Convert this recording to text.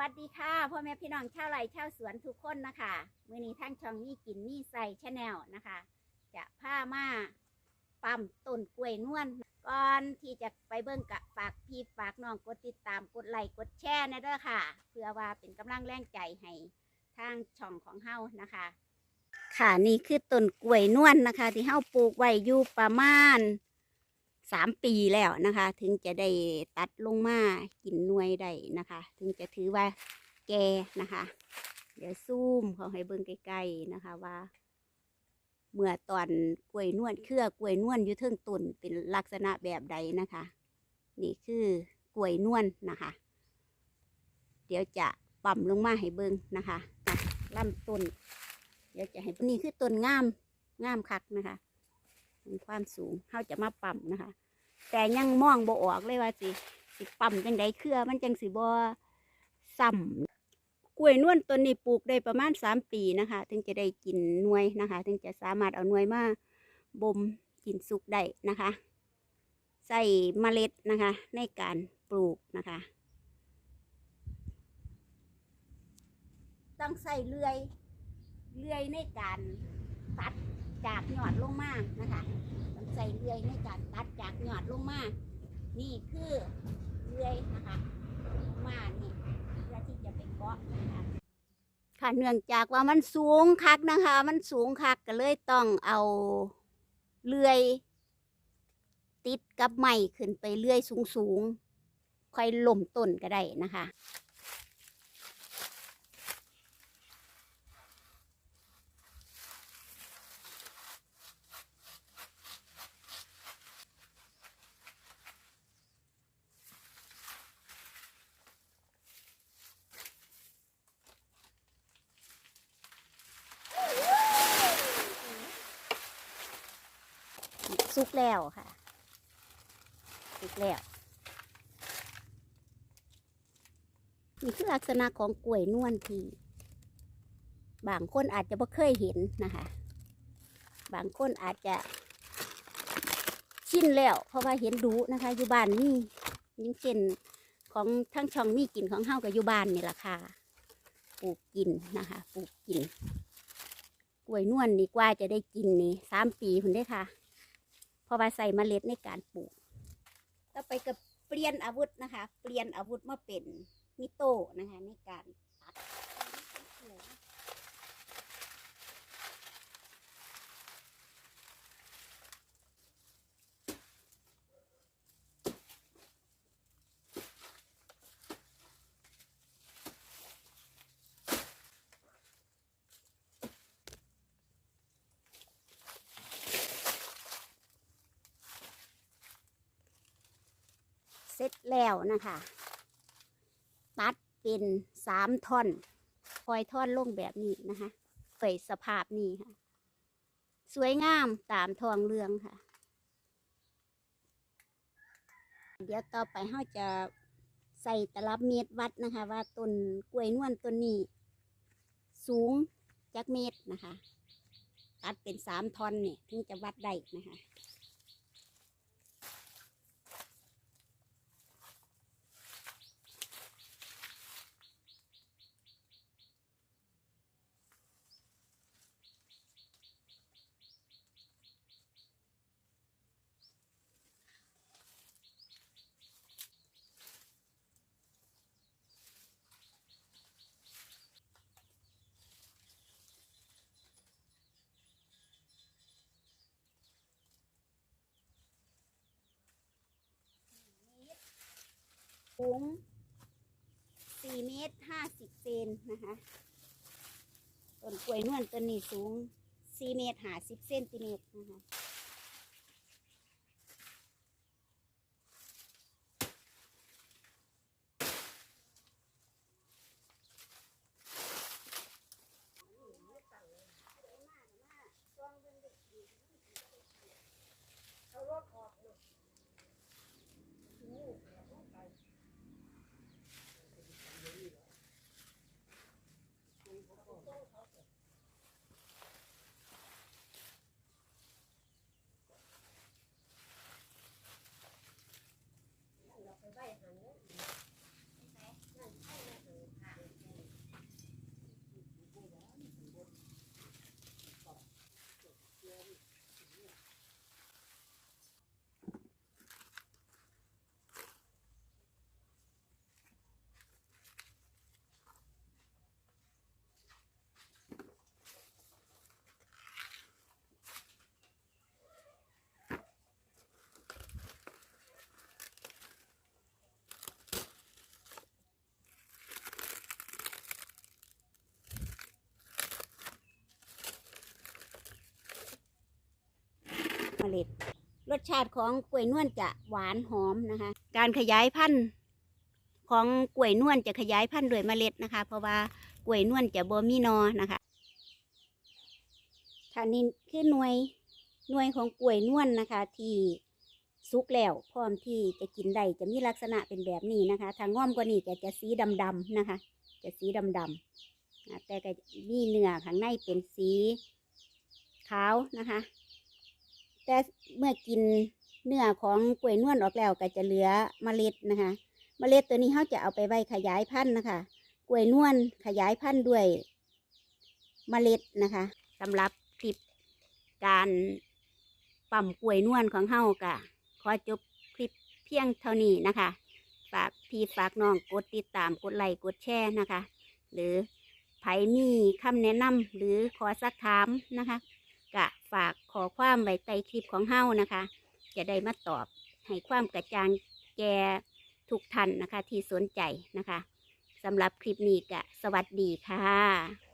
วัสดีค่ะพ่อแม่พี่น้องชาวไร่ชาวสวนทุกคนนะคะมือนี้ทั้งช่องนี่กินนี่ใส่ชาแนลนะคะ จะพามาปั๊มต้นกล้วยนวลก่อนที่จะไปเบิ่งกะฝากพี่ฝากน้องกดติดตามกดไลค์กดแชร์นะเด้อค่ะ เพื่อว่าเป็นกำลังแรงใจให้ทางช่องของเฮานะคะ ค่ะนี่คือต้นกล้วยนวลนะคะ ที่เฮาปลูกไว้อยู่ประมาณ สามปีแล้วนะคะ ถึงจะได้ตัดลงมากินหน่วยได้นะคะ ถึงจะถือว่าแก่นะคะ เดี๋ยวซูมเขาให้เบิ่งใกล้ๆนะคะว่า เมื่อตอนกล้วยนวลเครือกล้วยนวลอยู่เทิงต้นเป็นลักษณะแบบใดนะคะ นี่คือกล้วยนวลนะคะ เดี๋ยวจะปั๊มลงมาให้เบิ่งนะคะอะลำต้นเดี๋ยวจะให้นี่คือต้นงามงามคักนะคะความสูงเขาจะมาปั๊มนะคะ แต่ยังมองบ่ออกเลยว่าสิสิปั๊มจังใดเครือมันจังสิบ่ซ้ำกล้วยนวลต้นนี้ปลูกได้ประมาณสามปีนะคะ ถึงจะได้กินหน่วยนะคะ ถึงจะสามารถเอาหน่วยมาบ่มกินสุกได้นะคะ ใส่เมล็ดนะคะ ในการปลูกนะคะ ต้องใส่เลื่อยเลื่อยในการตัด จากหยอดลงมานะคะต้องใส่เลื่อยในการตัดจากหยอดลงมา นี่คือเลื่อยนะคะลงมานี่เพื่อที่จะเป็นเกาะนะคะค่ะเนื่องจากว่ามันสูงคักนะคะ มันสูงคักก็เลยต้องเอาเลื่อย ติดกับไม้ขึ้นไปเลื่อยสูงสูงๆค่อยล่มต้นก็ได้นะคะ สุกแล้วค่ะ สุกแล้ว นี่คือลักษณะของกล้วยนวลที่บางคนอาจจะไม่เคยเห็นนะคะ บางคนอาจจะชินแล้ว เพราะว่าเห็นดูนะคะ อยู่บ้านนี่ยิ่งเช่นของทั้งช่องมีกินของเฮากับอยู่บ้านนี่แหละค่ะปลูกกินนะคะ ปลูกกินกล้วยนวลนี่กว่าจะได้กินนี่สามปีคุณได้ค่ะ ราะว่าใส่เมล็ดในการปลูกต่อไปก็เปลี่ยนอาวุธนะคะ เปลี่ยนอาวุธมาเป็นมิโต้นะคะในการตัด ร็จแล้วนะคะ ตัดเป็นสามท่อนคอยท่อนลงแบบนี้นะคะเผยสภาพนี้ค่ะ สวยงามตามทองเรืองค่ะ เดี๋ยวต่อไปเราจะใส่ตลับเมตรวัดนะคะ ว่าต้นกล้วยนวลต้นนี้ สูงจักเมตรนะคะ ตัดเป็นสามท่อนเนี่ยถึงจะวัดได้นะคะ สูงสี่เมตรห้าสิบเซนนะคะต้นกล้วยนวลต้นนี้สูงสี่เมตรห้าสิบเซนติเมตรนะคะ เล็ด รสชาติของกล้วยนวลจะหวานหอมนะคะ การขยายพันธุ์ของกล้วยนวลจะขยายพันธุ์ด้วยเมล็ดนะคะ เพราะว่ากล้วยนวลจะบ่มีนอนะคะท่านี้คือหน่วยหน่วยของกล้วยนวลนะคะ ที่สุกแล้วพร้อมที่จะกินได้จะมีลักษณะเป็นแบบนี้นะคะทางง่อมกว่านี้ก็จะสีดำๆนะคะ จะสีดำๆแต่ก็มีเนื้อข้างในเป็นสีขาวนะคะ แต่เมื่อกินเนื้อของกล้วยนวลออกแล้วก็จะเหลือเมล็ดนะคะ เมล็ดตัวนี้เขาจะเอาไปไว้ขยายพันธุ์นะคะ กล้วยนวลขยายพันธุ์ด้วยเมล็ดนะคะสำหรับคลิปการปั่มกล้วยนวลของเฮากะขอจบคลิปเพียงเท่านี้นะคะ ฝากพี่ฝากน้องกดติดตามกดไลค์กดแชร์นะคะ หรือไผมีคำแนะนำหรือขอสักถามนะคะ กะฝากขอความไว้ใต้คลิปของเฮานะคะ จะได้มาตอบให้ความกระจ่างแก่ทุกท่านนะคะที่สนใจนะคะสำหรับคลิปนี้กะสวัสดีค่ะ